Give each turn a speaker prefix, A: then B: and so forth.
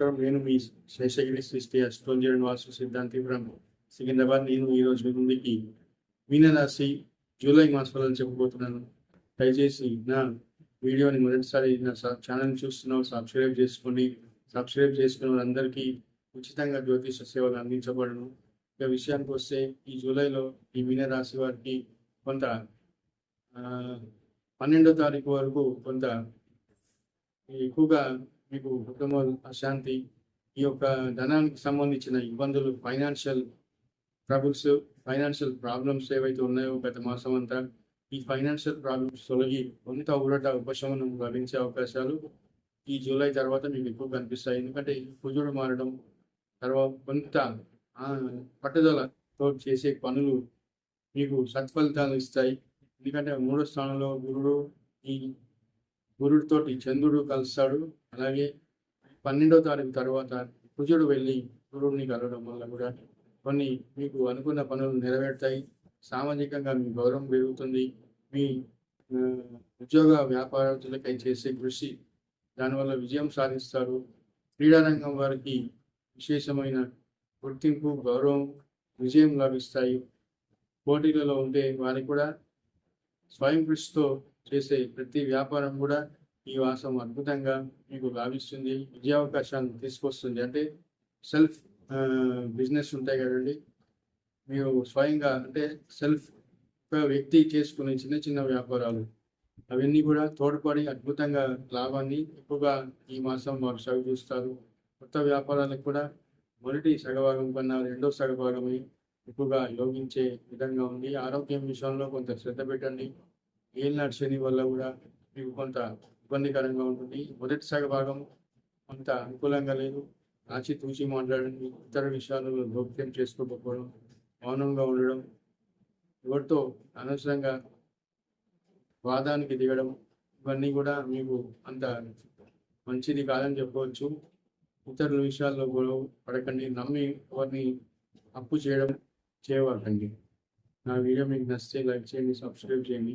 A: నమస్కారం నేను మీ శేషగిరి సృష్టి అస్ట్రోంజర్ వాసు సిద్ధాంతిపురం సికింద్రాబాద్ నేను ఈరోజు మీ ముందుకి మీనరాశి జూలై మాస ఫలాలు చెప్పబోతున్నాను దయచేసి నా వీడియోని మొదటిసారి నా ఛానల్ చూస్తున్నాం సబ్స్క్రైబ్ చేసుకొని సబ్స్క్రైబ్ చేసుకున్న వాళ్ళందరికీ ఉచితంగా జ్యోతిష సేవలు అందించబడను ఇక విషయానికి వస్తే ఈ జూలైలో ఈ మీనరాశి వారికి కొంత పన్నెండో తారీఖు వరకు కొంత ఎక్కువగా మీకు కుటుంబ అశాంతి ఈ యొక్క ధనానికి సంబంధించిన ఇబ్బందులు ఫైనాన్షియల్ ట్రబుల్స్ ఫైనాన్షియల్ ప్రాబ్లమ్స్ ఏవైతే ఉన్నాయో గత మాసం అంతా ఈ ఫైనాన్షియల్ ప్రాబ్లమ్స్ తొలగి కొంత ఊరట ఉపశమనం లభించే అవకాశాలు ఈ జూలై తర్వాత మీకు ఎక్కువ కనిపిస్తాయి. ఎందుకంటే ఈ కుజుడు మారడం తర్వాత కొంత పట్టుదలతో చేసే పనులు మీకు సత్ఫలితాలు ఇస్తాయి. ఎందుకంటే మూడో స్థానంలో గురుడు ఈ గురుడితోటి చంద్రుడు కలుస్తాడు. అలాగే పన్నెండో తారీఖు తర్వాత కుజుడు వెళ్ళి గురుడిని కలవడం వల్ల కూడా కొన్ని మీకు అనుకున్న పనులు నెరవేరుతాయి. సామాజికంగా మీ గౌరవం పెరుగుతుంది. మీ ఉద్యోగ వ్యాపారస్తులకై చేసే కృషి దానివల్ల విజయం సాధిస్తారు. క్రీడారంగం వారికి విశేషమైన గుర్తింపు గౌరవం విజయం లభిస్తాయి. పోటీలలో ఉండే వారికి కూడా స్వయం కృషితో చేసే ప్రతి వ్యాపారం కూడా ఈ వాసం అద్భుతంగా మీకు లాభిస్తుంది విద్యావకాశాలను తీసుకొస్తుంది. అంటే సెల్ఫ్ బిజినెస్ ఉంటాయి కదండి. మీరు స్వయంగా అంటే సెల్ఫ్ ఒక వ్యక్తి చేసుకునే చిన్న చిన్న వ్యాపారాలు. అవన్నీ కూడా తోడ్పడి అద్భుతంగా లాభాన్ని ఎక్కువగా ఈ మాసం వారు సాగు చూస్తారు. కొత్త వ్యాపారాలకు కూడా మొదటి సగభాగం కన్నా రెండో సగభాగమే ఎక్కువగా యోగించే విధంగా ఉంది. ఆరోగ్యం విషయంలో కొంత శ్రద్ధ పెట్టండి. ఏలినాటి శని వల్ల కూడా మీకు కొంత ఇబ్బందికరంగా ఉంటుంది. మొదటి సగ భాగం కొంత అనుకూలంగా లేదు. ఆచి తూచి మాట్లాడండి ఇతర విషయాలలో జోక్యం చేసుకోకపోవడం మౌనంగా ఉండడం ఎవరితో అనవసరంగా వాదానికి దిగడం ఇవన్నీ కూడా మీకు అంత మంచిది కాదని చెప్పవచ్చు. ఇతరుల విషయాల్లో గొడవ పడకండి. నమ్మి ఎవరిని అప్పు చేయడం చేయవకండి నా వీడియో మీకు నచ్చితే లైక్ చేయండి సబ్స్క్రైబ్ చేయండి.